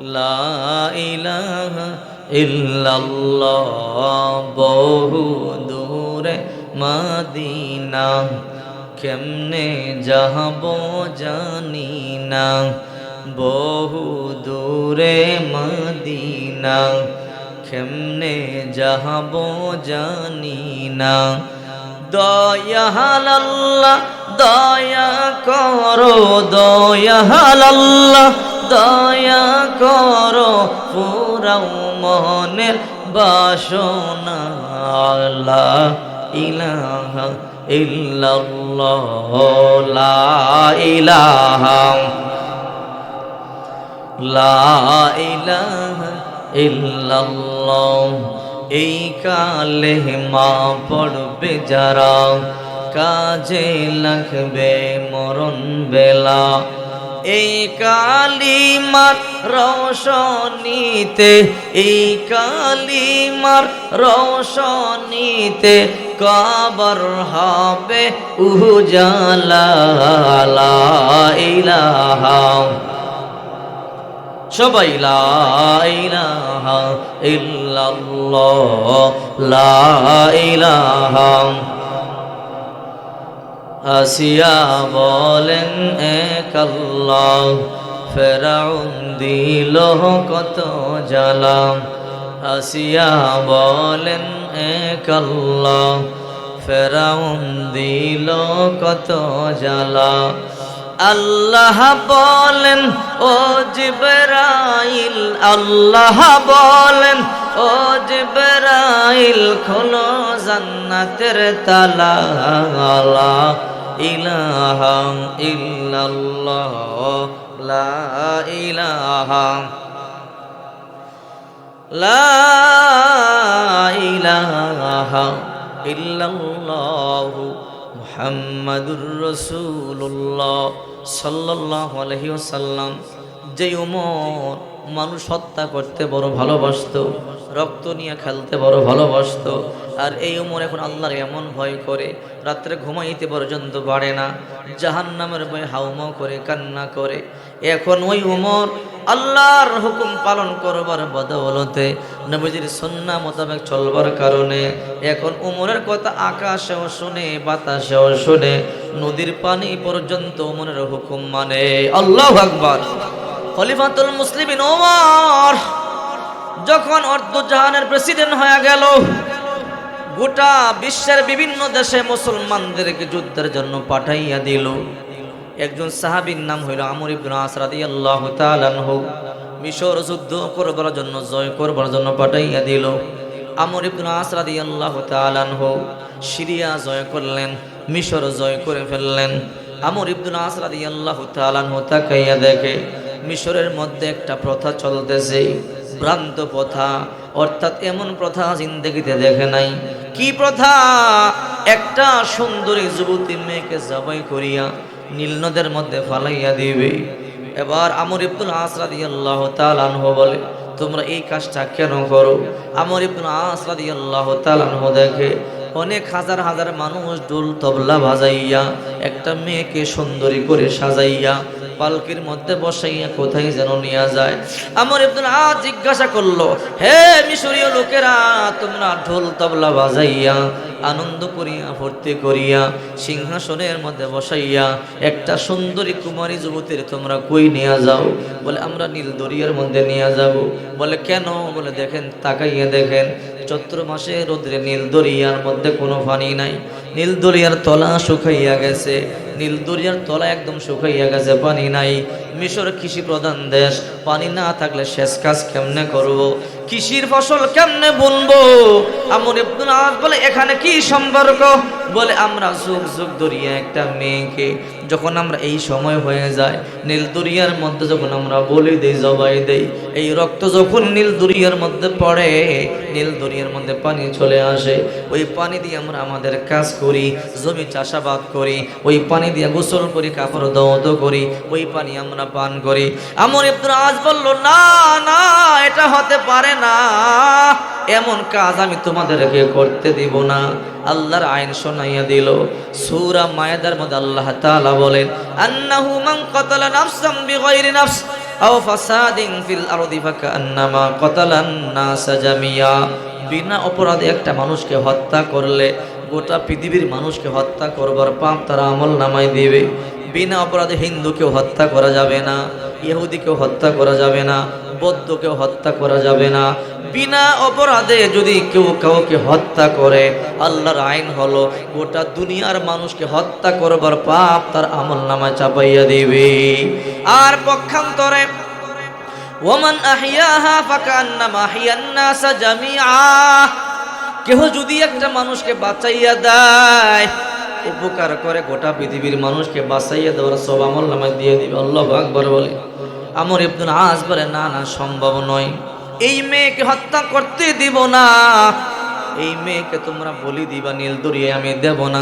লা বহু দূরে মদিনা। কেমনে যাহব জানি না। বহু দূরে মদিনা। কেমনে যাহব জানি না। দয়াল্লাহ দয়া করো দয়াল্লাহ দয়া করো পুরাও মনের বাসনা। ইলাহা ইল্লাল্লাহ, লা লা এই কালে মা পড়বে যারা, কাজে লাগবে মরণ বেলা। এই কালিমার রোশনীতে এই কালিমার রোশনীতে কবর হবে উজালা সবাই লা ইলাহা ইল্লাল্লাহ লা আসিয়া বলেন, এক আল্লাহ, ফেরাউন দিল কত জ্বালাম আসিয়া বলেন, এক আল্লাহ, ফেরাউন দিল কত জ্বালা। আল্লাহ বলেন, ও জিবরাইল, আল্লাহ বলেন ও জিবরাইল খোলো জান্নাতের তালা ইলাহা ইল্লাল্লাহ, লা ইলাহা লা ইলাহা ইল্লাল্লাহু মুহাম্মাদুর রাসূলুল্লাহ। সাল্লাল্লাহু আলাইহি ওয়াসাল্লাম যে উমর মানুষ হত্যা করতে বড় ভালোবাসতো, রক্ত নিয়ে খেলতে বড় ভালোবাসতো। আর এই উমর এখন আল্লাহর এমন ভয় করে, রাত্রে ঘুমাইতে পর্যন্ত বাড়ে না জাহান নামের ভয় হাউমাও করে, কান্না করে। এখন ওই উমর আল্লাহর হুকুম পালন করবার বদৌলতে নবীজির সন্না মোতাবেক চলবার কারণে এখন উমরের কথা আকাশেও শুনে, বাতাসেও শুনে, নদীর পানি পর্যন্ত উমরের হুকুম মানে আল্লাহ আকবার। খলিফাতুল মুসলিমিন ওমর যখন অর্ধ জাহানের প্রেসিডেন্ট হয়ে গেল, গোটা বিশ্বের বিভিন্ন দেশে মুসলমানদেরকে যুদ্ধের জন্য পাঠাইয়া দিল। একজন সাহাবীর নাম হইল আমর ইবনে আস রাদিয়াল্লাহু তাআলা আনহু। মিশর যুদ্ধ করবার জন্য, জয় করবার জন্য পাঠাইয়া দিল। আমর ইবনে আস রাদিয়াল্লাহু তাআলা আনহু সিরিয়া জয় করলেন, মিশর জয় করে ফেললেন। আমর ইবনে আস রাদিয়াল্লাহু তাআলা আনহু তাকাইয়া দেখে মিশরের মধ্যে একটা প্রথা চলতেছে, ভ্রান্ত প্রথা। অর্থাৎ এমন প্রথা জিন্দগিতে দেখে নাই। কি প্রথা? একটা সুন্দরী যুবতী মেয়েকে জবাই করিয়া নীল নদের মধ্যে ফালাইয়া দিবে। এবার আমর ইবনুল আসরাদি আল্লাহ তালানহ বলে, তোমরা এই কাজটা কেন করো? আমর ইবনুল আসরাদি আল্লাহ তালানহ দেখে অনেক হাজার হাজার মানুষ ডোল তবলা বাজাইয়া, একটা মেয়েকে সুন্দরী করে সাজাইয়া, পালকির মধ্যে বসাইয়া কোথায় যেন নিয়ে যায়। আমার ইবনুল আজ জিজ্ঞাসা করল, হে মিশরীয় লোকেরা, তোমরা ঢোল তবলা বাজাইয়া, আনন্দ করিয়া ভর্তি করিয়া, সিংহাসনের মধ্যে বসাইয়া, একটা সুন্দরী কুমারী যুবতীর তোমরা কই নিয়ে যাও? বলে, আমরা নীল দরিয়ার মধ্যে নিয়ে যাব। বলে, কেন? বলে, দেখেন, তাকাইয়া দেখেন চৈত্র মাসে রোদ্রে নীল দরিয়ার মধ্যে কোনো পানি নাই। নীল দরিয়ার তলা শুকাইয়া গেছে। নীল দরিয়ার তলা একদম শুকাইয়া গেছে, পানি নাই। মিশর কৃষি প্রধান দেশ, পানি না থাকলে শেষ কাজ কেমনে করব? কৃষির ফসল কেমনে বুনবো? আমর ইবদুল আস বলে, এখানে কি সম্পর্ক? বলে, আমরা যুগ যুগ দরিয়া একটা মেয়েকে যখন আমরা এই সময় হয়ে যায়, নীল দরিয়ার মধ্যে যখন আমরা বলি দেই, জবাই দেই, এই রক্ত যখন নীল দরিয়ার মধ্যে পড়ে, নীল দরিয়ার মধ্যে পানি চলে আসে। ওই পানি দিয়ে আমরা আমাদের কাজ করি, জমি চাষাবাদ করি, ওই পানি দিয়ে গোসল করি, কাপড় দৌত করি, ওই পানি আমরা পান করি। আমর ইবনুল আজ বলল, না না, এটা হতে পারে না। এমন কাজ আমি তোমাদেরকে করতে দিব না। আল্লাহর আইন শোনাইয়া দিল। সূরা মায়াদার মধ্যে আল্লাহ তাআলা বলেন, আন্নাহু মান কাতালা নাফসাম বিগাইরি নাফস, আও ফাসাদিন ফিল আরদি ফাকান্নামা কাতালান নাস জামিয়া। বিনা অপরাধে একটা মানুষকে হত্যা করলে, গোটা পৃথিবীর মানুষকে হত্যা করবার পাপ তারা আমল নামায় দিবে। বিনা অপরাধে হিন্দুকেও হত্যা করা যাবে না, ইহুদিকেও হত্যা করা যাবে না, বৌদ্ধকেও হত্যা করা যাবে না। বিনা অপরাধে যদি কেউ কাউকে হত্যা করে, আল্লাহর আইন হলো গোটা দুনিয়ার মানুষকে হত্যা করবার পাপ তার আমল নামায় চাপাইয়া দিবে। আর পক্ষান্তরে, ওমান আহিয়াহা ফাকান্নামা আহিয়ান নাসা জামিআ। কেহ যদি একটা মানুষকে বাঁচাইয়া দেয়, উপকার করে গোটা পৃথিবীর মানুষকে বাঁচাইয়া দেওয়ার সব আমল নামায় দিয়ে দিবে। আল্লাহ আকবর বলে। আমর ইবনুল আজ বলে, না না, সম্ভব নয়। এই মেয়েকে হত্যা করতে দিব না। এই মেয়েকে তোমরা বলি দিবা, নীল দরিয়ে আমি দেব না।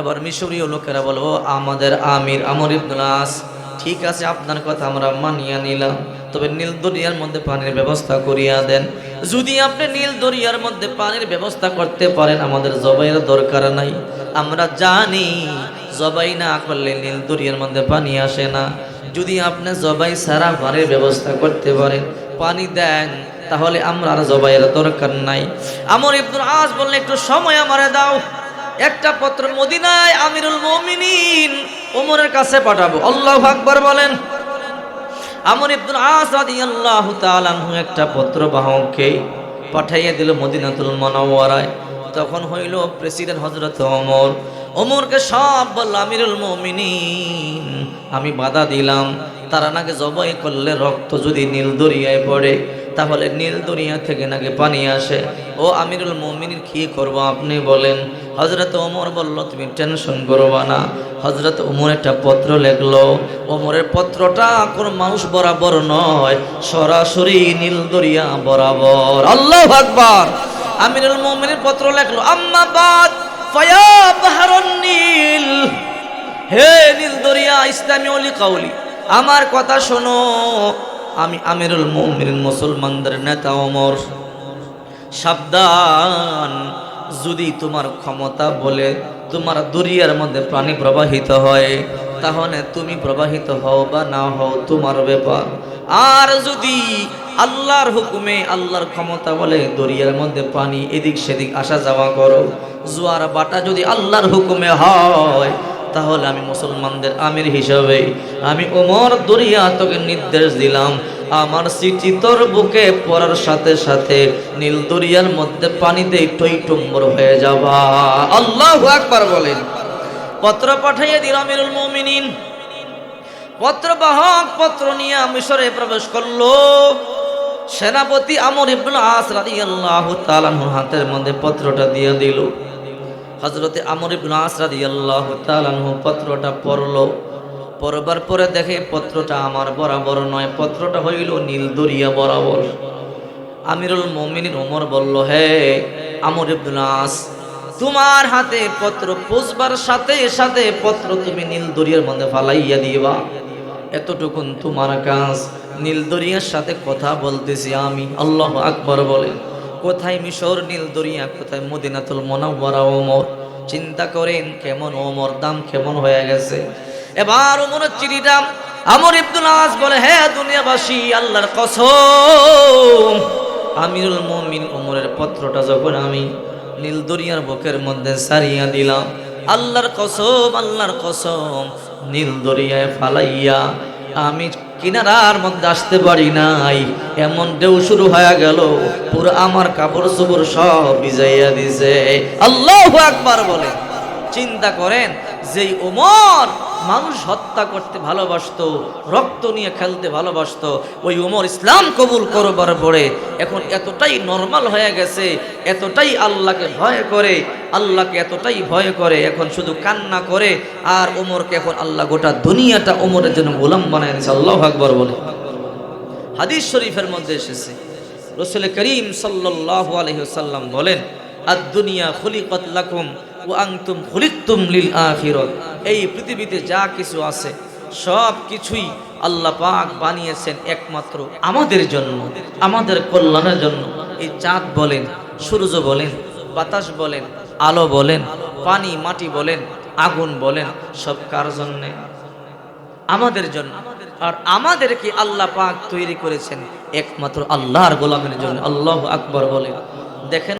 এবার মিশরীয় লোকেরা বলো আমাদের আমির আমর ইবনুল ঠিক আছে, আপনার কথা আমরা মানিয়া নিলাম। তবে নীল দরিয়ার মধ্যে পানির ব্যবস্থা করিয়া দেন। যদি আপনি নীল দরিয়ার মধ্যে পানির ব্যবস্থা করতে পারেন, আমাদের জবাইয়ের দরকার নাই। আমরা জানি, জবাই না করলে নীল দরিয়ার মধ্যে পানি আসে না। যদি আপনি জবাই সারা পানির ব্যবস্থা করতে পারেন পানি দেন, তাহলে আমরা আর জবাইয়ের দরকার নাই। আমর ইবনুল আজ বললে একটু সময় আমারে দাও। একটা পত্র মদিনায় আমিরুল মুমিনিন ওমরের কাছে পাঠাবো। আল্লাহ আকবর বলেন। আমর ইবনুল রাদিয়াল্লাহু তাআলা আনহু একটা পত্র বাহককে পাঠাইয়া দিল মদিনাতুল মুনাওয়ারায়। তখন হইল প্রেসিডেন্ট হযরত ওমর। ওমরকে সব বলল, আমিরুল মুমিনিন, আমি বাধা দিলাম। তারা নাকি জবাই করলে রক্ত যদি নীল দরিয়ায় পড়ে, তাহলে নীল দরিয়া থেকে নাকি পানি আসে। ও আমিরুল মুমিনিন, কি করব আপনি বলেন? হজরত ওমর বলল, তুমি টেনশন করবা না। হজরত ওমর একটা পত্র লেখলো, ওমরের পত্রটা কোনো মানুষ বরাবর নয়, সরাসরি নীল দরিয়া বরাবর। আল্লাহ আকবার। আমিরুল মুমিনের পত্র লেখলো, আম্মা বাদ ফায়া নীল। হে নীল দরিয়া, ইসলামী অলি কাউলি আমার কথা শোনো। আমি আমিরুল মুমিনিন, মুসলমানদের নেতা ওমর। সাবধান, যদি তোমার ক্ষমতা বলে তোমার দরিয়ার মধ্যে প্রাণী প্রবাহিত হয়, তাহলে তুমি প্রবাহিত হও বা না হও, তোমার ব্যাপার। আর যদি আল্লাহর হুকুমে আল্লাহর ক্ষমতা বলে দরিয়ার মধ্যে পানি এদিক সেদিক আসা যাওয়া করো জোয়ার বাটা যদি আল্লাহর হুকুমে হয় তাহলে আমি মুসলমানদের আমির হিসাবে আমি ওমর দরিয়া তোকে নির্দেশ দিলাম। আমার চিঠি তোর বুকে পড়ার সাথে সাথে নীল দরিয়ার মধ্যে পানিতে টই টুম্বর হয়ে যাবা। আল্লাহ একবার বলেন। পত্র পাঠাইয়ে দিল আমিরুল মমিনিন। পত্র পত্রবাহক পত্র নিয়ে মিশরে প্রবেশ করল। সেনাপতি আমর ইবনুল আস রাদিয়াল্লাহু তাআলার হাতের মধ্যে পত্রটা দিয়ে দিল। হজরতে আমর রাদিয়াল্লাহু তাআলাহু পত্রটা পড়ল। পড়বার পরে দেখে পত্রটা আমার বরাবর নয়, পত্রটা হইল নীল দরিয়া বরাবর। আমিরুল মুমিনিন ওমর বলল, হে আমর ইবনুল আস, তোমার হাতে পত্র পৌঁছবার সাথে সাথে পত্র তুমি নীল দরিয়ার মধ্যে ফালাইয়া দিবা। এতটুকুন তোমার কাজ। নীল দরিয়ার সাথে কথা বলতেছি আমি, আল্লাহ আকবর বলেন। কোথায় মিশর, নীল দরিয়া, কোথায় মদিনাতুল মোনাব্বরা ওমর? চিন্তা করেন, কেমন ওমর? দাম কেমন হয়ে গেছে? এবার ওমরের চিঠিটা আমর ইবনুল আজ বলে হ্যাঁ দুনিয়াবাসী, আল্লাহর কসম, আমিরুল মুমিন ওমরের পত্রটা যখন আমি নীল দরিয়ার বুকের মধ্যে সারিয়া দিলাম আল্লাহর কসম আল্লাহর কসম, নীল দরিয়ায় ফালাইয়া আমি কিনারার মধ্যে আসতে পারি নাই। এমন ঢেউ শুরু হয়ে গেল, পুরো আমার কাপড় চোপড় সব বিজাইয়া দিছে। আল্লাহ আকবার বলে। চিন্তা করেন, যেই ওমর মানুষ হত্যা করতে ভালোবাসতো, রক্ত নিয়ে খেলতে ভালোবাসতো, ওই ওমর ইসলাম কবুল করবার পরে এখন এতটাই নর্মাল হয়ে গেছে, এতটাই আল্লাহকে ভয় করে, আল্লাহকে এতটাই ভয় করে, এখন শুধু কান্না করে, আর ওমরকে এখন আল্লাহ গোটা দুনিয়াটা ওমরের জন্য গোলাম বানায় দিয়েছে আল্লাহ আকবর বলে। হাদিস শরীফের মধ্যে এসেছে, রসুল করিম সাল্লাহ আলহিসাল্লাম বলেন আর দুনিয়া খুলিকত লাকুম ও আংতুম খুলিকতুম লিল আখিরত। এই পৃথিবীতে যা কিছু আছে, সব কিছুই আল্লাহ পাক বানিয়েছেন একমাত্র আমাদের জন্য, আমাদের কল্যাণের জন্য। এই চাঁদ বলেন, সূর্য বলেন, বাতাস বলেন, আলো বলেন, পানি, মাটি বলেন, আগুন বলেন, সব কার জন্যে? আমাদের জন্য। আর আমাদেরকে আল্লাহ পাক তৈরি করেছেন একমাত্র আল্লাহর গোলামের জন্য। আল্লাহ আকবর বলে দেখেন